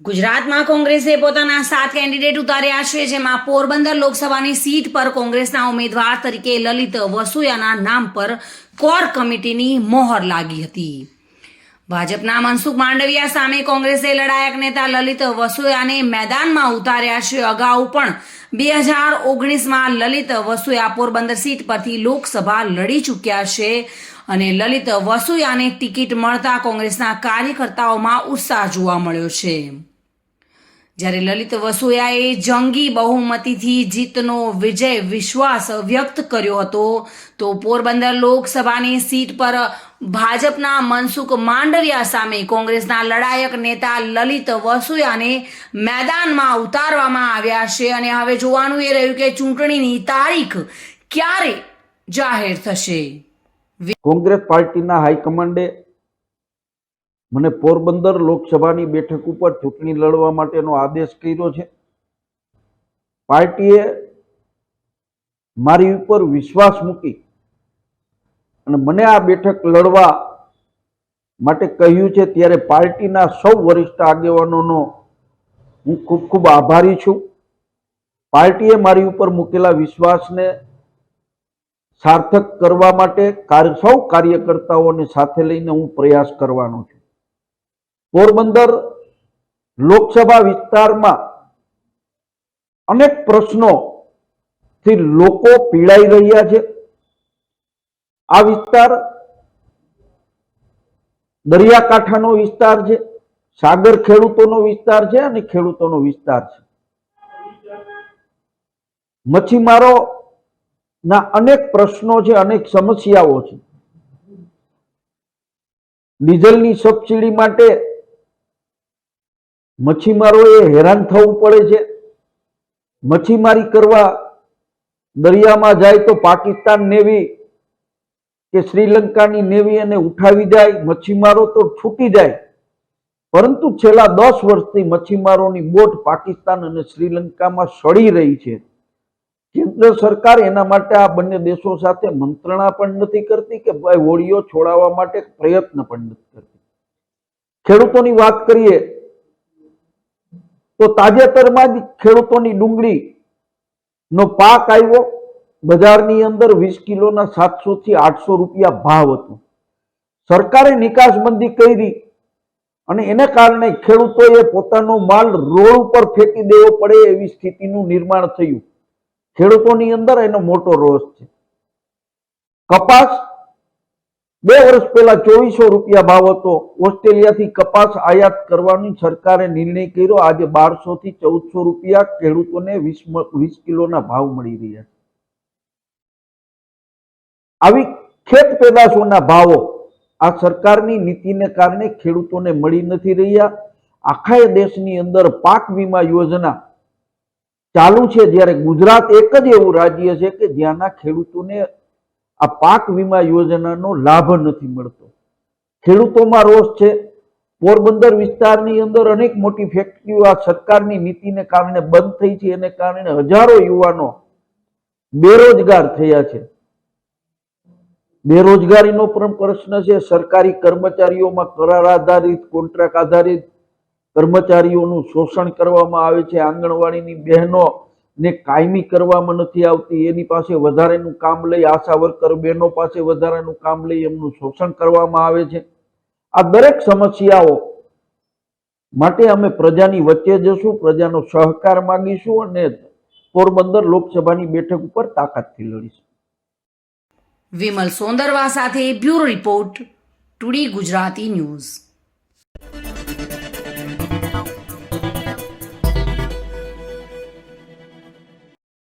ગુજરાતમાં કોંગ્રેસે પોતાના સાત કેન્ડિડેટ ઉતાર્યા છે, જેમાં પોરબંદર લોકસભાની સીટ પર કોંગ્રેસના ઉમેદવાર તરીકે લલિત વસુયાના નામ પર કોર કમિટીની મોહર લાગી હતી. ભાજપના મનસુખ માંડવિયા સામે કોંગ્રેસે લડાયક નેતા લલિત વસુયાને મેદાનમાં ઉતાર્યા છે અગાઉ પણ. બે હજાર ઓગણીસમાં લલિત વસુયા પોરબંદર સીટ પરથી લોકસભા લડી ચૂક્યા છે અને લલિત વસુયાને ટિકિટ મળતા કોંગ્રેસના કાર્યકર્તાઓમાં ઉત્સાહ જોવા મળ્યો છે. જ્યારે લલિત વસુયાએ જંગી બહુમતીથી જીતનો વિજય વિશ્વાસ વ્યક્ત કર્યો હતો, તો પોરબંદર લોકસભાની સીટ પર ભાજપના મનસુખ માંડવિયા સામે કોંગ્રેસના લડાયક નેતા લલિત વસુયાને મેદાનમાં ઉતારવામાં આવ્યા છે. અને હવે જોવાનું એ રહ્યું કે ચૂંટણીની તારીખ ક્યારે જાહેર થશે. કોંગ્રેસ પાર્ટીના હાઈકમાન્ડે મને પોરબંદર લોકસભાની બેઠક ઉપર ચૂંટણી લડવા માટેનો આદેશ કર્યો છે. પાર્ટીએ મારી ઉપર વિશ્વાસ મૂકી અને મને આ બેઠક લડવા માટે કહ્યું છે ત્યારે પાર્ટીના સૌ વરિષ્ઠ આગેવાનોનો હું ખૂબ ખૂબ આભારી છું. પાર્ટીએ મારી ઉપર મૂકેલા વિશ્વાસને સાર્થક કરવા માટે સૌ કાર્યકર્તાઓને સાથે લઈને હું પ્રયાસ કરવાનો છું. પોરબંદર લોકસભા વિસ્તારમાં અનેક પ્રશ્નો થી લોકો પીડાઈ રહ્યા છે. આ વિસ્તાર દરિયાકાંઠાનો વિસ્તાર છે, સાગર ખેડૂતોનો વિસ્તાર છે અને ખેડૂતોનો વિસ્તાર છે. મચ્છીમારો ના અનેક પ્રશ્નો છે, અનેક સમસ્યાઓ છે. ડીઝલની સબસિડી માટે મચ્છીમારોએ હેરાન થવું પડે છે. મચ્છીમારી કરવા દરિયામાં જાય તો પાકિસ્તાન નેવી કે શ્રીલંકાની નેવી એને ઉઠાવી જાય, મચ્છીમારો તો છૂટી જાય. પરંતુ છેલ્લા દસ વર્ષથી મચ્છીમારોની બોટ પાકિસ્તાન અને શ્રીલંકામાં સડી રહી છે. કેન્દ્ર સરકાર એના માટે આ બંને દેશો સાથે મંત્રણા પણ નથી કરતી કે ભાઈ હોળીઓ છોડાવવા માટે પ્રયત્ન પણ નથી કરતી. ખેડૂતોની વાત કરીએ તો તાજેતરમાં જ ખેડૂતોની ડુંગળી નો પાક આવ્યો. બજારની અંદર વીસ કિલોના સાતસો થી આઠસો રૂપિયા ભાવ હતો. સરકારે નિકાસબંધી કરી અને એને કારણે ખેડૂતોએ પોતાનો માલ રોડ ઉપર ફેંકી દેવો પડે એવી સ્થિતિનું નિર્માણ થયું. ખેડૂતોની અંદર એનો મોટો રોષ છે. કપાસ બે વર્ષ પહેલા ચોવીસો રૂપિયા ભાવ હતો. ઓસ્ટ્રેલિયાથી કપાસ આયાત કરવાની સરકારે નિર્ણય કર્યો. આજે બારસો થી ચૌદસો રૂપિયા ખેડૂતોને વીસ વીસ કિલોના ભાવ મળી રહ્યા છે. આવી ખેત પેદાશોના ભાવો આ સરકારની નીતિને કારણે ખેડૂતોને મળી નથી રહ્યા. આખા દેશની અંદર પાક વીમા યોજના ચાલુ છે. જ્યારે ગુજરાત એક જ એવું રાજ્ય છે કે જ્યાંના ખેડૂતોને આ પાક વીમા યોજનાનો લાભ નથી મળતો. ખેડૂતોમાં રોષ છે. પોરબંદર વિસ્તારની અંદર અનેક મોટી ફેક્ટરીઓ આ સરકારની નીતિને કારણે બંધ થઈ છે. એને કારણે હજારો યુવાનો બેરોજગાર થયા છે. બેરોજગારીનો પણ પ્રશ્ન છે. સરકારી કર્મચારીઓમાં કરાર આધારિત, કોન્ટ્રાક્ટ આધારિત કર્મચારીઓનું શોષણ કરવામાં આવે છે. આંગણવાડીની બહેનો ને કાયમી કરવામાં નથી આવતી, એની પાસે વધારેનું કામ લઈ આશા વર્કર બહેનો પાસે વધારાનું કામ લઈ એમનું શોષણ કરવામાં આવે છે. આ દરેક સમસ્યાઓ માટે અમે પ્રજાની વચ્ચે જશું, પ્રજાનો સહકાર માંગીશું અને પોરબંદર લોકસભાની બેઠક ઉપર તાકાતથી લડીશું. વિમલ સોંદરવા સાથે bureau report, today Gujarati news.